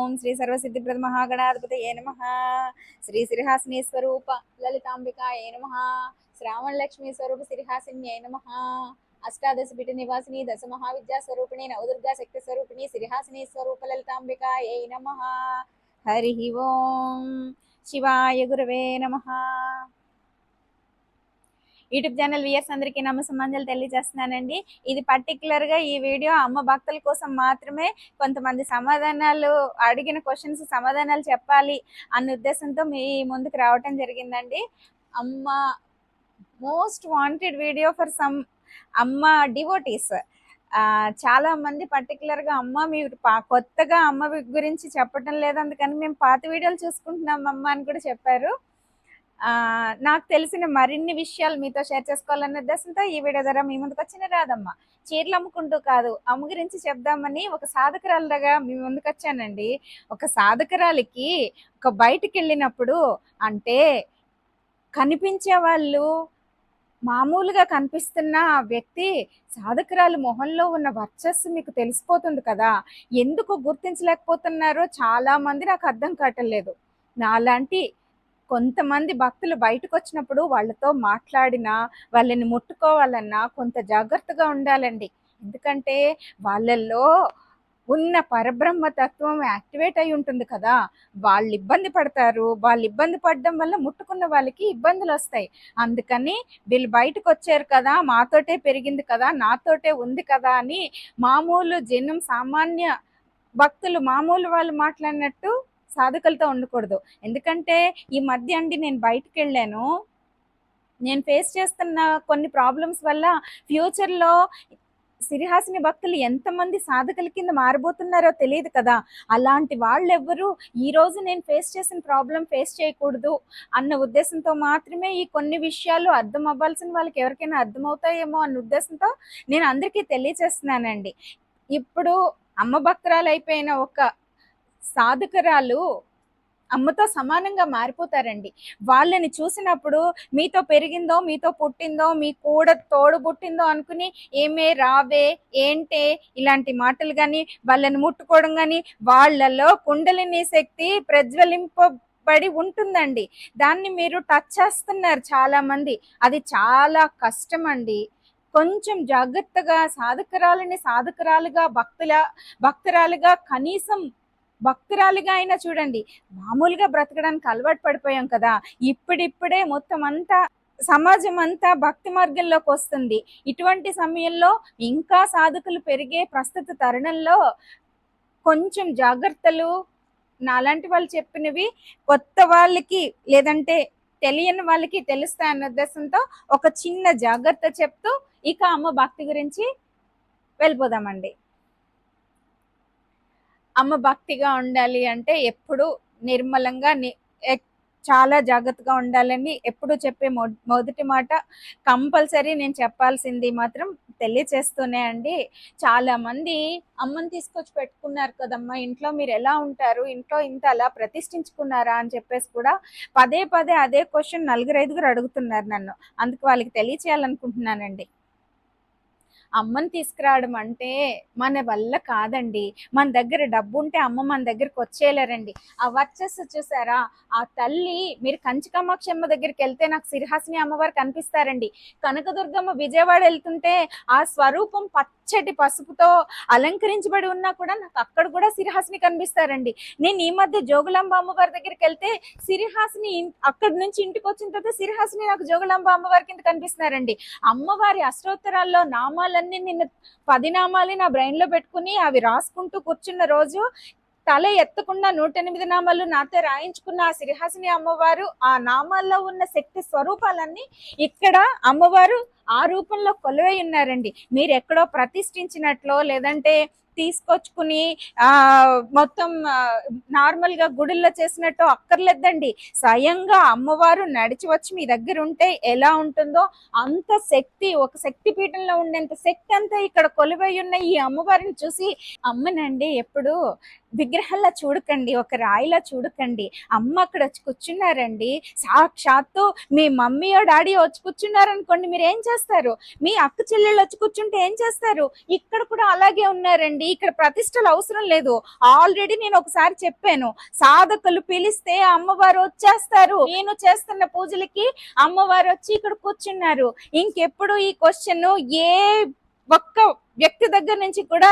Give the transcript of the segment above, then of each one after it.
ఓం శ్రీ సర్వసిద్ధిప్రద మహాగణాధిపతి ఏ నమ. శ్రీ సిరిహాసిని స్వరూప లలితాంబిక ఏ నమ. శ్రావణ లక్ష్మి స్వరూప శ్రీహాసిని ఏ నమ. అష్టాదశ పీఠ నివాసిని దశ మహావిద్యా స్వరూపిణి నవదుర్గా శక్తి స్వరూపిణి సిరిహాసిని స్వరూప లలితాంబిక ఏ నమ. హరి ఓం. శివాయ గురవే నమ. యూట్యూబ్ ఛానల్ వియర్స్ అందరికీ నమస్సమాంజలు తెలియజేస్తున్నానండి. ఇది పర్టికులర్గా ఈ వీడియో అమ్మ భక్తుల కోసం మాత్రమే కొంతమంది సమాధానాలు అడిగిన క్వశ్చన్స్ సమాధానాలు చెప్పాలి అన్న ఉద్దేశంతో మీ ముందుకు రావటం జరిగిందండి. అమ్మ most wanted video for some అమ్మ డివోటీస్ చాలా మంది పర్టికులర్గా అమ్మ మీరు పా- కొత్తగా అమ్మ గురించి చెప్పటం లేదు. అందుకని మేము పాత వీడియోలు చూసుకుంటున్నాం అమ్మ అని కూడా చెప్పారు. నాకు తెలిసిన మరిన్ని విషయాలు మీతో షేర్ చేసుకోవాలన్న ఉద్దేశంతో ఈ వీడియో ద్వారా మీ ముందుకు వచ్చిన రాదమ్మ చీరలు అమ్ముకుంటూ కాదు అమ్ము గురించి చెప్దామని ఒక సాధకురాలుగా మీ ముందుకు వచ్చానండి. ఒక సాధకురాలికి ఒక బయటికి వెళ్ళినప్పుడు అంటే కనిపించే వాళ్ళు మామూలుగా కనిపిస్తున్న ఆ వ్యక్తి సాధకురాలు మొహంలో ఉన్న వర్చస్సు మీకు తెలిసిపోతుంది కదా. ఎందుకు గుర్తించలేకపోతున్నారో చాలామంది నాకు అర్థం కావట్లేదు నాలాంటి కొంతమంది భక్తులు బయటకు వచ్చినప్పుడు వాళ్ళతో మాట్లాడినా వాళ్ళని ముట్టుకోవాలన్నా కొంత జాగ్రత్తగా ఉండాలండి. ఎందుకంటే వాళ్ళల్లో ఉన్న పరబ్రహ్మ తత్వం యాక్టివేట్ అయి ఉంటుంది కదా. వాళ్ళు ఇబ్బంది పడతారు. వాళ్ళు ఇబ్బంది పడడం వల్ల ముట్టుకున్న వాళ్ళకి ఇబ్బందులు వస్తాయి. అందుకని వీళ్ళు బయటకు వచ్చారు కదా మాతోటే పెరిగింది కదా నాతోటే ఉంది కదా అని మామూలు జనం సామాన్య భక్తులు మామూలు వాళ్ళు మాట్లాడినట్టు సాధకులతో ఉండకూడదు. ఎందుకంటే ఈ మధ్య అండి నేను బయటకు వెళ్ళాను నేను ఫేస్ చేస్తున్న కొన్ని ప్రాబ్లమ్స్ వల్ల ఫ్యూచర్లో సిరిహాసిని భక్తులు ఎంతమంది సాధకుల కింద మారబోతున్నారో తెలియదు కదా. అలాంటి వాళ్ళు ఎవ్వరు ఈ రోజు నేను ఫేస్ చేసిన ప్రాబ్లం ఫేస్ చేయకూడదు అన్న ఉద్దేశంతో మాత్రమే ఈ కొన్ని విషయాలు అర్థం అవ్వాల్సిన వాళ్ళకి ఎవరికైనా అర్థమవుతాయేమో అన్న ఉద్దేశంతో నేను అందరికీ తెలియచేస్తున్నానండి ఇప్పుడు అమ్మ భక్తురాలు అయిపోయిన ఒక సాధకురాలు అమ్మతో సమానంగా మారిపోతారండి. వాళ్ళని చూసినప్పుడు మీతో పెరిగిందో మీతో పుట్టిందో మీ కూడా తోడు పుట్టిందో అనుకుని ఏమే రావే ఏంటే ఇలాంటి మాటలు కానీ వాళ్ళని ముట్టుకోవడం కానీ వాళ్ళలో కుండలిని శక్తి ప్రజ్వలింపబడి ఉంటుందండి. దాన్ని మీరు టచ్ చేస్తున్నారు చాలా మంది అది చాలా కష్టం అండి కొంచెం జాగ్రత్తగా సాధకురాలని సాధకురాలుగా భక్తుల భక్తురాలుగా కనీసం భక్తురాలిగా అయినా చూడండి మామూలుగా బ్రతకడానికి అలవాటు పడిపోయాం కదా. ఇప్పుడిప్పుడే మొత్తం అంతా సమాజం అంతా భక్తి మార్గంలోకి వస్తుంది. ఇటువంటి సమయంలో ఇంకా సాధకులు పెరిగే ప్రస్తుత తరుణంలో కొంచెం జాగ్రత్తలు నాలాంటి వాళ్ళు చెప్పినవి కొత్త వాళ్ళకి లేదంటే తెలియని వాళ్ళకి తెలుస్తాయన్న ఉద్దేశంతో ఒక చిన్న జాగ్రత్త చెప్తూ ఇక అమ్మ భక్తి గురించి వెళ్ళిపోదామండి. అమ్మ భక్తిగా ఉండాలి అంటే ఎప్పుడు నిర్మలంగా ని- ఎ- చాలా జాగ్రత్తగా ఉండాలని ఎప్పుడు చెప్పే మొ- మొదటి మాట కంపల్సరీ నేను చెప్పాల్సింది మాత్రం తెలియచేస్తూనే అండి. చాలా మంది అమ్మని తీసుకొచ్చి పెట్టుకున్నారు కదమ్మా ఇంట్లో మీరు ఎలా ఉంటారు ఇంట్లో ఇంత అలా ప్రతిష్ఠించుకున్నారా అని చెప్పేసి కూడా పదే పదే అదే క్వశ్చన్ నలుగురు ఐదుగురు అడుగుతున్నారు నన్ను. అందుకు వాళ్ళకి తెలియచేయాలనుకుంటున్నానండి. అమ్మని తీసుకురావడం అంటే మన వల్ల కాదండి. మన దగ్గర డబ్బు ఉంటే అమ్మ మన దగ్గరికి వచ్చేయలేరండి. ఆ వర్చస్సు చూసారా? ఆ తల్లి మీరు కంచికామాక్షమ్మ దగ్గరికి వెళ్తే నాకు సిరిహాసిని అమ్మవారు కనిపిస్తారండి. కనకదుర్గమ్మ విజయవాడ వెళ్తుంటే ఆ స్వరూపం పచ్చటి పసుపుతో అలంకరించబడి ఉన్నా కూడా నాకు అక్కడ కూడా సిరిహాసిని కనిపిస్తారండి. నేను ఈ మధ్య జోగులాంబ అమ్మవారి దగ్గరికి వెళ్తే సిరిహాసిని అక్కడి నుంచి ఇంటికి వచ్చిన తర్వాత సిరిహాసిని నాకు జోగులాంబ అమ్మవారి కింద కనిపిస్తున్నారండి. అమ్మవారి అష్టోత్తరాల్లో నామాలన్నీ నిన్న పది నామాలు నా బ్రెయిన్లో పెట్టుకుని అవి రాసుకుంటూ కూర్చున్న రోజు తల ఎత్తకుండా నూట ఎనిమిది నామాలు నాతో రాయించుకున్న ఆ సిరిహాసిని అమ్మవారు ఆ నామాల్లో ఉన్న శక్తి స్వరూపాలన్నీ ఇక్కడ అమ్మవారు ఆ రూపంలో కొలువై ఉన్నారండి. మీరు ఎక్కడో ప్రతిష్ఠించినట్లో లేదంటే తీసుకొచ్చుకుని ఆ మొత్తం నార్మల్గా గుడిల్లో చేసినట్టు అక్కర్లేదండి. స్వయంగా అమ్మవారు నడిచి వచ్చి మీ దగ్గర ఉంటే ఎలా ఉంటుందో అంత శక్తి ఒక శక్తి పీఠంలో ఉండేంత శక్తి అంతా ఇక్కడ కొలువై ఉన్న ఈ అమ్మవారిని చూసి అమ్మనండి ఎప్పుడు విగ్రహంలా చూడకండి ఒక రాయిలా చూడకండి. అమ్మ అక్కడ వచ్చి కూర్చున్నారండి. సాక్షాత్తు మీ మమ్మీ డాడీ వచ్చి కూర్చున్నారనుకోండి మీరు ఏం చేస్తారు? మీ అక్క చెల్లెళ్ళు వచ్చి కూర్చుంటే ఏం చేస్తారు? ఇక్కడ కూడా అలాగే ఉన్నారండి. అండి ఇక్కడ ప్రతిష్టలు అవసరం లేదు. ఆల్రెడీ నేను ఒకసారి చెప్పాను. సాధకులు పిలిస్తే అమ్మవారు వచ్చేస్తారు. నేను చేస్తున్న పూజలకి అమ్మవారు వచ్చి ఇక్కడ కూర్చున్నారు. ఇంకెప్పుడు ఈ క్వశ్చన్ ఏ ఒక్క వ్యక్తి దగ్గర నుంచి కూడా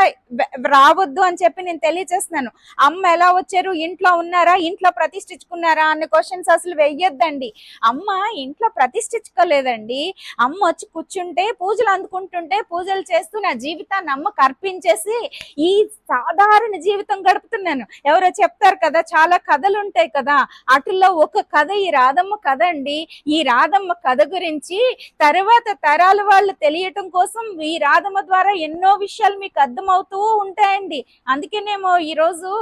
రావద్దు అని చెప్పి నేను తెలియజేస్తున్నాను అమ్మ ఎలా వచ్చారు? ఇంట్లో ఉన్నారా? ఇంట్లో ప్రతిష్ఠించుకున్నారా? అనే క్వశ్చన్స్ అసలు వెయ్యొద్దండి. అమ్మ ఇంట్లో ప్రతిష్ఠించుకోలేదండి. అమ్మ వచ్చి కూర్చుంటే పూజలు అందుకుంటుంటే పూజలు చేస్తూ నా జీవితాన్ని అమ్మ అర్పించేసి ఈ సాధారణ జీవితం గడుపుతున్నాను. ఎవరో చెప్తారు కదా చాలా కథలు ఉంటాయి కదా. అటుల్లో ఒక కథ ఈ రాధమ్మ కథ అండి. ఈ రాధమ్మ కథ గురించి తర్వాత తరాల వాళ్ళు తెలియటం కోసం ఈ రాధమ్మ ద్వారా ఎన్నో విషయాలు మీకు అర్థమవుతూ ఉంటాయండి. అందుకేనేమో ఈరోజు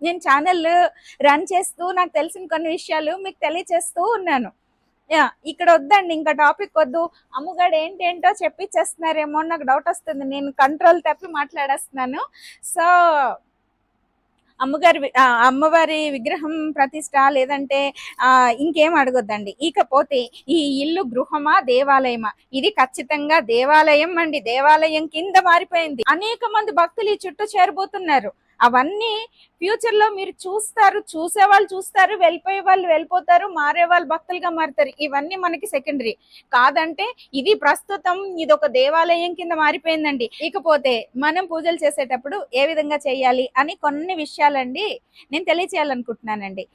నేను ఛానల్ రన్ చేస్తూ నాకు తెలిసిన కొన్ని విషయాలు మీకు తెలియచేస్తూ ఉన్నాను. యా, ఇక్కడ వద్దండి ఇంకా టాపిక్ వద్దు. అమ్మగాడు ఏంటేంటో చెప్పిచ్చేస్తున్నారేమో నాకు డౌట్ వస్తుంది. నేను కంట్రోల్ తప్పి మాట్లాడేస్తున్నాను. సో అమ్మగారి ఆ, అమ్మవారి విగ్రహం ప్రతిష్ట లేదంటే ఆ ఇంకేం అడగొద్దండి. ఇకపోతే ఈ ఇల్లు గృహమా దేవాలయమా? ఇది ఖచ్చితంగా దేవాలయం అండి. దేవాలయం కింద మారిపోయింది. అనేక మంది భక్తులు ఈ చుట్టూ చేరబోతున్నారు. అవన్నీ ఫ్యూచర్లో మీరు చూస్తారు చూసే వాళ్ళు చూస్తారు వెళ్ళిపోయే వాళ్ళు వెళ్ళిపోతారు మారే వాళ్ళు భక్తులుగా మారుతారు. ఇవన్నీ మనకి సెకండరీ కాదంటే ఇది ప్రస్తుతం ఇది ఒక దేవాలయం కింద మారిపోయిందండి. ఇకపోతే మనం పూజలు చేసేటప్పుడు ఏ విధంగా చేయాలి అని కొన్ని విషయాలండి నేను తెలియచేయాలనుకుంటున్నానండి.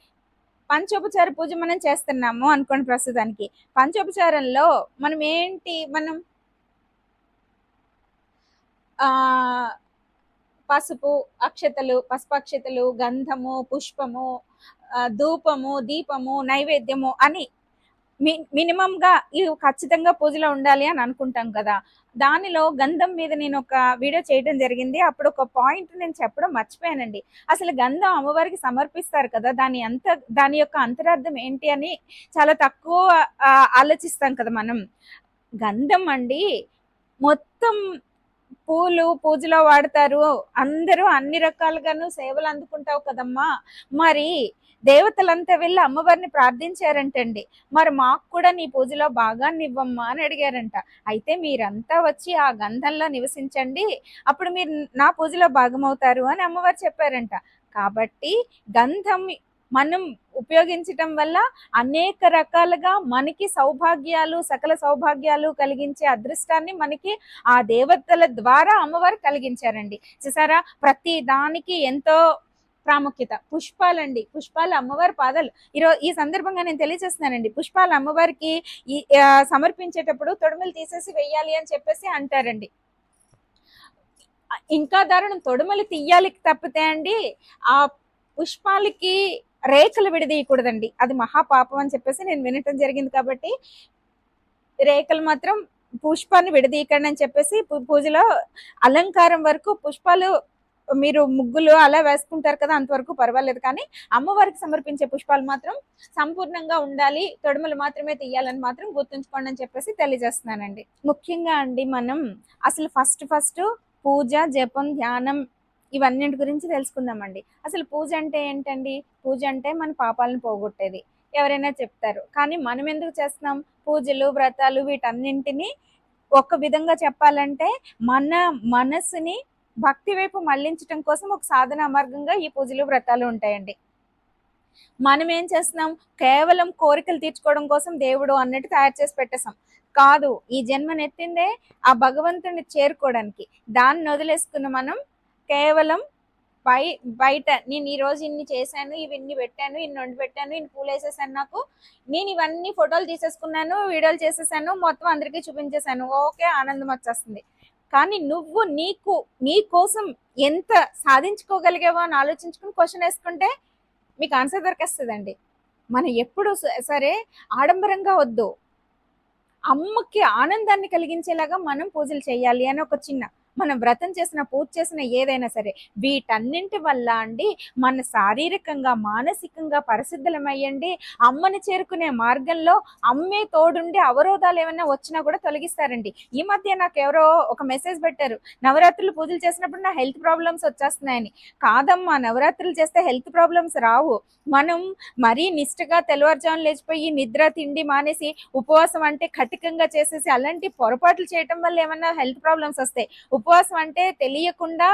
పంచోపచార పూజ మనం చేస్తున్నాము అనుకోండి ప్రస్తుతానికి. పంచోపచారంలో మనం ఏంటి మనం ఆ పసుపు అక్షతలు పసుపు అక్షతలు గంధము పుష్పము ధూపము దీపము నైవేద్యము అని మి మినిమంగా ఇవి ఖచ్చితంగా పూజలో ఉండాలి అని అనుకుంటాం కదా. దానిలో గంధం మీద నేను ఒక వీడియో చేయడం జరిగింది. అప్పుడు ఒక పాయింట్ నేను చెప్పడం మర్చిపోయానండి. అసలు గంధం అమ్మవారికి సమర్పిస్తారు కదా దాని అంత దాని యొక్క అంతరార్థం ఏంటి అని చాలా తక్కువ ఆలోచిస్తాం కదా మనం. గంధం అండి మొత్తం పూలు పూజలో వాడతారు. అందరూ అన్ని రకాలుగాను సేవలు అందుకుంటావు కదమ్మా. మరి దేవతలంతా వెళ్ళి అమ్మవారిని ప్రార్థించారంటండి. మరి మాకు కూడా నీ పూజలో భాగాన్ని ఇవ్వమ్మా అని అడిగారంట. అయితే మీరంతా వచ్చి ఆ గంధంలో నివసించండి. అప్పుడు మీరు నా పూజలో భాగమవుతారు అని అమ్మవారు చెప్పారంట. కాబట్టి గంధం మనం ఉపయోగించటం వల్ల అనేక రకాలుగా మనకి సౌభాగ్యాలు సకల సౌభాగ్యాలు కలిగించే అదృష్టాన్ని మనకి ఆ దేవతల ద్వారా అమ్మవారు కలిగించారండి. చూసారా? ప్రతి దానికి ఎంతో ప్రాముఖ్యత. పుష్పాలండి. పుష్పాలు అమ్మవారి పాదాలు. ఈరోజు ఈ సందర్భంగా నేను తెలియజేస్తున్నానండి. పుష్పాలు అమ్మవారికి ఈ సమర్పించేటప్పుడు తొడుమలు తీసేసి వెయ్యాలి అని చెప్పేసి అంటారండి. ఇంకా దారుణం తొడుమలు తీయాలి తప్పితే అండి ఆ పుష్పాలకి రేఖలు విడదీయకూడదండి. అది మహాపాపం అని చెప్పేసి నేను వినటం జరిగింది కాబట్టి రేఖలు మాత్రం పుష్పాన్ని విడదీయకండి అని చెప్పేసి పూజలో అలంకారం వరకు పుష్పాలు మీరు ముగ్గులు అలా వేసుకుంటారు కదా అంతవరకు పర్వాలేదు. కానీ అమ్మవారికి సమర్పించే పుష్పాలు మాత్రం సంపూర్ణంగా ఉండాలి. తొడుమలు మాత్రమే తీయాలని మాత్రం గుర్తుంచుకోండి అని చెప్పేసి తెలియజేస్తున్నానండి. ముఖ్యంగా అండి మనం అసలు ఫస్ట్ ఫస్ట్ పూజ జపం ధ్యానం ఇవన్నింటి గురించి తెలుసుకుందామండి. అసలు పూజ అంటే ఏంటండి? పూజ అంటే మన పాపాలను పోగొట్టేది. ఎవరైనా చెప్తారు. కానీ మనం ఎందుకు చేస్తున్నాం? పూజలు వ్రతాలు వీటన్నింటినీ ఒక విధంగా చెప్పాలంటే మన మనస్సుని భక్తి వైపు మళ్ళించడం కోసం ఒక సాధన మార్గంగా ఈ పూజలు వ్రతాలు ఉంటాయండి. మనం ఏం చేస్తున్నాం? కేవలం కోరికలు తీర్చుకోవడం కోసం దేవుడు అన్నట్టు తయారు చేసి పెట్టేసాం కాదు ఈ జన్మనెత్తిందే ఆ భగవంతుని చేరుకోవడానికి. దాన్ని వదిలేసుకున్న మనం కేవలం బై బయట నేను ఈ రోజు ఇన్ని చేశాను ఇవి ఇన్ని పెట్టాను ఇన్ని వండి పెట్టాను ఇన్ని పూలు వేసేసాను నాకు. నేను ఇవన్నీ ఫోటోలు తీసేసుకున్నాను వీడియోలు చేసేసాను మొత్తం అందరికీ చూపించేశాను ఓకే ఆనందం వచ్చేస్తుంది. కానీ నువ్వు నీకు నీ కోసం ఎంత సాధించుకోగలిగావో అని ఆలోచించుకుని క్వశ్చన్ వేసుకుంటే మీకు ఆన్సర్ దొరికేస్తుందండి. మనం ఎప్పుడు సరే ఆడంబరంగా వద్దు. అమ్మకి ఆనందాన్ని కలిగించేలాగా మనం పూజలు చేయాలి అని ఒక చిన్న మనం వ్రతం చేసిన పూజ చేసిన ఏదైనా సరే వీటన్నింటి వల్ల అండి మన శారీరకంగా మానసికంగా పరిశుద్ధులమయ్యండి. అమ్మని చేరుకునే మార్గంలో అమ్మే తోడుండి అవరోధాలు ఏమైనా వచ్చినా కూడా తొలగిస్తారండి. ఈ మధ్య నాకు ఎవరో ఒక మెసేజ్ పెట్టారు నవరాత్రులు పూజలు చేసినప్పుడు నా హెల్త్ ప్రాబ్లమ్స్ వచ్చేస్తున్నాయని. కాదమ్మా నవరాత్రులు చేస్తే హెల్త్ ప్రాబ్లమ్స్ రావు. మనం మరీ నిష్ఠగా తెల్లవారుజామున లేచిపోయి నిద్ర తిండి మానేసి ఉపవాసం అంటే కటికంగా చేసేసి అలాంటి పొరపాట్లు చేయటం వల్ల ఏమన్నా హెల్త్ ప్రాబ్లమ్స్ వస్తాయి ఉపవాసం అంటే తెలియకుండా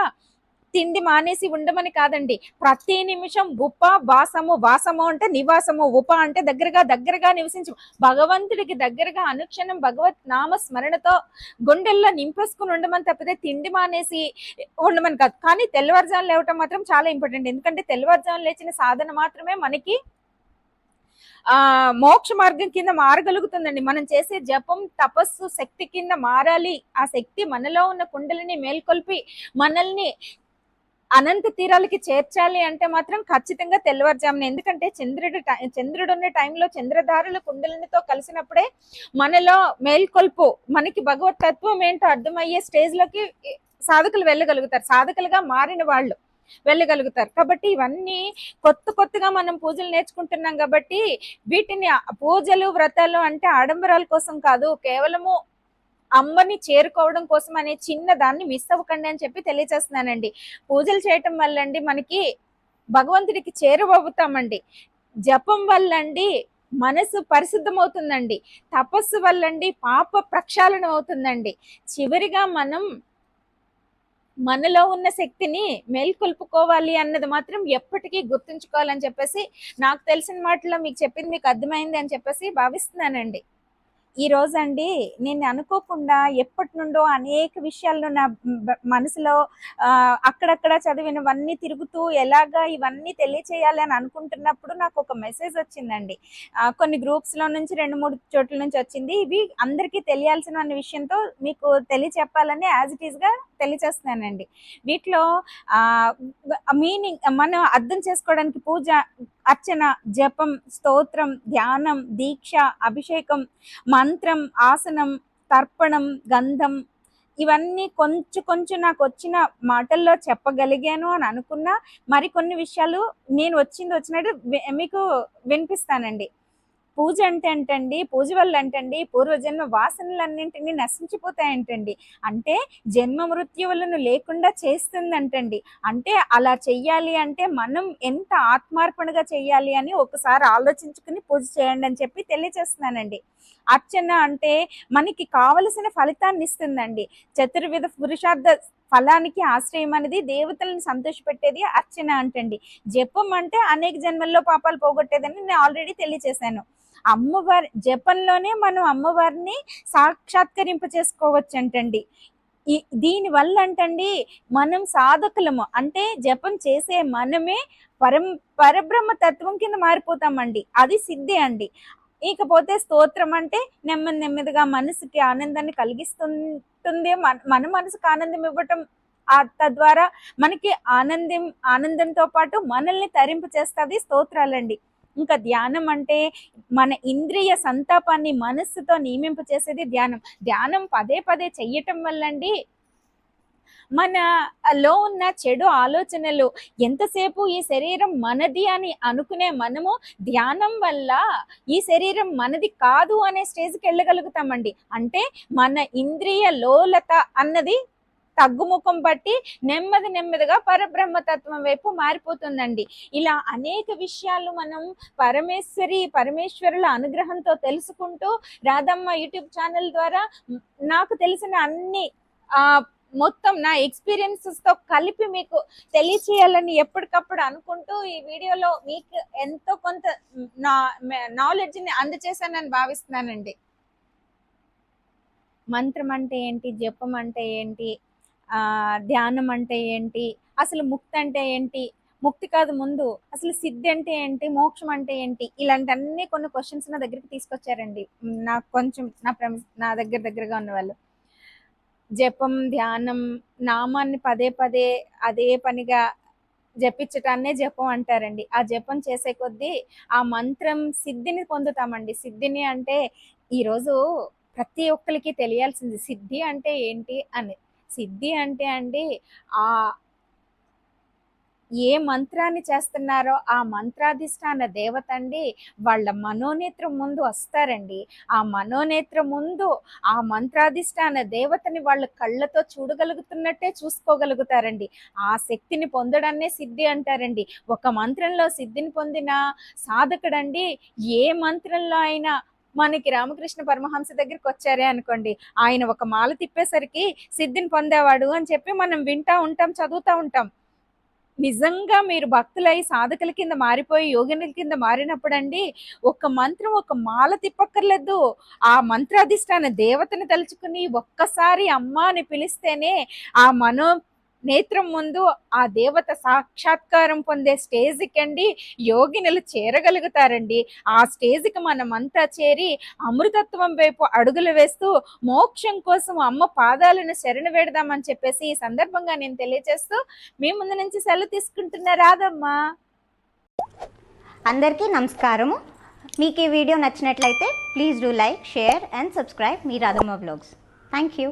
తిండి మానేసి ఉండమని కాదండి. ప్రతి నిమిషం ఉప వాసము వాసము అంటే నివాసము ఉప అంటే దగ్గరగా దగ్గరగా నివసించు. భగవంతుడికి దగ్గరగా అనుక్షణం భగవత్ నామ స్మరణతో గుండెల్లో నింపేసుకుని ఉండమని తప్పితే తిండి మానేసి ఉండమని కాదు. కానీ తెల్లవారుజాము లేవటం మాత్రం చాలా ఇంపార్టెంట్ ఎందుకంటే తెల్లవారుజాము లేచిన సాధన మాత్రమే మనకి ఆ మోక్ష మార్గం కింద మారగలుగుతుందండి. మనం చేసే జపం తపస్సు శక్తి కింద మారాలి. ఆ శక్తి మనలో ఉన్న కుండలిని మేల్కొల్పి మనల్ని అనంత తీరాలకి చేర్చాలి అంటే మాత్రం ఖచ్చితంగా తెల్లవారుజామున. ఎందుకంటే చంద్రుడు చంద్రుడు ఉన్న టైంలో చంద్రధారులు కుండలినితో కలిసినప్పుడే మనలో మేల్కొల్పు మనకి భగవత్ తత్వం ఏంటో అర్థమయ్యే స్టేజ్లోకి సాధకులు వెళ్ళగలుగుతారు. సాధకులుగా మారిన వాళ్ళు. వెళ్ళగలుగుతారు. కాబట్టి ఇవన్నీ కొత్త కొత్తగా మనం పూజలు నేర్చుకుంటున్నాం కాబట్టి వీటిని పూజలు వ్రతాలు అంటే ఆడంబరాల కోసం కాదు కేవలము అమ్మని చేరుకోవడం కోసం అనే చిన్న దాన్ని మిస్ అవ్వకండి అని చెప్పి తెలియజేస్తున్నానండి. పూజలు చేయటం వల్ల అండి మనకి భగవంతుడికి చేరువవుతామండి. జపం వల్ల అండి మనసు పరిశుద్ధమవుతుందండి. తపస్సు వల్లండి పాప ప్రక్షాళన అవుతుందండి చివరిగా మనం మనలో ఉన్న శక్తిని మేల్కొల్పుకోవాలి అన్నది మాత్రం ఎప్పటికీ గుర్తుంచుకోవాలని చెప్పేసి నాకు తెలిసిన మాటలో మీకు చెప్పింది మీకు అర్థమైంది అని చెప్పేసి భావిస్తున్నానండి. ఈ రోజు అండి నేను అనుకోకుండా ఎప్పటి నుండో అనేక విషయాల్లో నా మనసులో అక్కడక్కడ చదివినవన్నీ తిరుగుతూ ఎలాగా ఇవన్నీ తెలియచేయాలి అని అనుకుంటున్నప్పుడు నాకు ఒక మెసేజ్ వచ్చిందండి. కొన్ని గ్రూప్స్లో నుంచి రెండు మూడు చోట్ల నుంచి వచ్చింది. ఇవి అందరికీ తెలియాల్సిన విషయంతో మీకు తెలియచెప్పాలని యాజ్ ఇట్ ఈస్గా తెలియచేస్తున్నానండి. వీటిలో మీనింగ్ మనం అర్థం చేసుకోవడానికి పూజ అర్చన జపం స్తోత్రం ధ్యానం దీక్ష అభిషేకం మంత్రం ఆసనం తర్పణం గంధం ఇవన్నీ కొంచెం కొంచెం నాకు వచ్చిన మాటల్లో చెప్పగలిగాను అని అనుకున్నా మరికొన్ని విషయాలు నేను వచ్చింది వచ్చినట్టు మీకు వినిపిస్తానండి. పూజ అంటే అంటండి పూజ వల్ల ఏంటండి? పూర్వజన్మ వాసనలన్నింటినీ నశించిపోతాయంటండి. అంటే జన్మ మృత్యువులను లేకుండా చేస్తుందంటండి. అంటే అలా చెయ్యాలి అంటే మనం ఎంత ఆత్మార్పణగా చెయ్యాలి అని ఒకసారి ఆలోచించుకుని పూజ చేయండి అని చెప్పి తెలియజేస్తున్నానండి. అర్చన అంటే మనకి కావలసిన ఫలితాన్ని ఇస్తుందండి. చతుర్విధ పురుషార్థ ఫలానికి ఆశ్రయం అనేది దేవతలను సంతోషపెట్టేది అర్చన అంటండి. జపం అంటే అనేక జన్మల్లో పాపాలు పోగొట్టేదని నేను ఆల్రెడీ తెలియచేశాను అమ్మవారి జపంలోనే మనం అమ్మవారిని సాక్షాత్కరింప చేసుకోవచ్చు అంటండి ఈ దీని వల్ల అంటండి మనం సాధకులము. అంటే జపం చేసే మనమే పరం పరబ్రహ్మ తత్వం కింద మారిపోతామండి. అది సిద్ధి అండి. ఇకపోతే స్తోత్రం అంటే నెమ్మది నెమ్మదిగా మనసుకి ఆనందాన్ని కలిగిస్తుంటుంది మన మనసుకు ఆనందం ఇవ్వటం. ఆ తద్వారా మనకి ఆనందం ఆనందంతో పాటు మనల్ని తరింపు చేస్తుంది స్తోత్రాలండి. ఇంకా ధ్యానం అంటే మన ఇంద్రియ సంతాపాన్ని మనస్సుతో నియమింపు చేసేది ధ్యానం. ధ్యానం పదే పదే చెయ్యటం వల్లండి మనలో ఉన్న చెడు ఆలోచనలు ఎంతసేపు ఈ శరీరం మనది అని అనుకునే మనము ధ్యానం వల్ల ఈ శరీరం మనది కాదు అనే స్టేజ్కి వెళ్ళగలుగుతామండి. అంటే మన ఇంద్రియ లోలత అన్నది తగ్గుముఖం బట్టి నెమ్మది నెమ్మదిగా పరబ్రహ్మతత్వం వైపు మారిపోతుందండి. ఇలా అనేక విషయాలు మనం పరమేశ్వరి పరమేశ్వరుల అనుగ్రహంతో తెలుసుకుంటూ రాధమ్మ యూట్యూబ్ ఛానల్ ద్వారా నాకు తెలిసిన అన్ని ఆ మొత్తం నా ఎక్స్పీరియన్సెస్తో కలిపి మీకు తెలియచేయాలని ఎప్పటికప్పుడు అనుకుంటూ ఈ వీడియోలో మీకు ఎంతో కొంత నా నాలెడ్జ్ని అందచేశానని భావిస్తున్నానండి. మంత్రం అంటే ఏంటి? జపం అంటే ఏంటి? ధ్యానం అంటే ఏంటి? అసలు ముక్తి అంటే ఏంటి? ముక్తి కాదు ముందు. అసలు సిద్ధి అంటే ఏంటి? మోక్షం అంటే ఏంటి? ఇలాంటి అన్ని కొన్ని క్వశ్చన్స్ నా దగ్గరికి తీసుకొచ్చారండి. నాకు కొంచెం నా ప్రెమ్ నా దగ్గర దగ్గరగా ఉన్న వాళ్ళు జపం ధ్యానం నామాన్ని పదే పదే అదే పనిగా జపించటాన్నే జపం అంటారండి. ఆ జపం చేసే కొద్దీ ఆ మంత్రం సిద్ధిని పొందుతామండి. సిద్ధిని అంటే ఈరోజు ప్రతి ఒక్కరికి తెలియాల్సింది సిద్ధి అంటే ఏంటి అని. సిద్ధి అంటే అండి ఆ ఏ మంత్రాన్ని చేస్తున్నారో ఆ మంత్రాధిష్టాన దేవత అండి వాళ్ళ మనోనేత్రం ముందు వస్తారండి. ఆ మనోనేత్రం ముందు ఆ మంత్రాధిష్టాన దేవతని వాళ్ళ కళ్ళతో చూడగలుగుతున్నట్టే చూసుకోగలుగుతారండి. ఆ శక్తిని పొందడాన్నే సిద్ధి అంటారండి. ఒక మంత్రంలో సిద్ధిని పొందిన సాధకుడండి ఏ మంత్రంలో అయినా మనకి రామకృష్ణ పరమహంస దగ్గరికి వచ్చారే అనుకోండి. ఆయన ఒక మాల తిప్పేసరికి సిద్ధిని పొందేవాడు అని చెప్పి మనం వింటా ఉంటాం చదువుతా ఉంటాం. నిజంగా మీరు భక్తులై సాధకుల కింద మారిపోయి యోగినుల కింద మారినప్పుడండి ఒక మంత్రం ఒక మాల తిప్పక్కర్లేదు. ఆ మంత్రాధిష్టాన దేవతని తలుచుకుని ఒక్కసారి అమ్మ అని పిలిస్తేనే ఆ మనో నేత్రం ముందు ఆ దేవత సాక్షాత్కారం పొందే స్టేజ్కి అండి యోగినులు చేరగలుగుతారండి. ఆ స్టేజ్కి మనమంతా చేరి అమృతత్వం వైపు అడుగులు వేస్తూ మోక్షం కోసం అమ్మ పాదాలను శరణ వేడదామని చెప్పేసి ఈ సందర్భంగా నేను తెలియజేస్తూ మీ ముందు నుంచి సెలవు తీసుకుంటున్నా రాదమ్మా అందరికీ నమస్కారము. మీకు ఈ వీడియో నచ్చినట్లయితే please do like share and subscribe me Radhamma blogs thank you.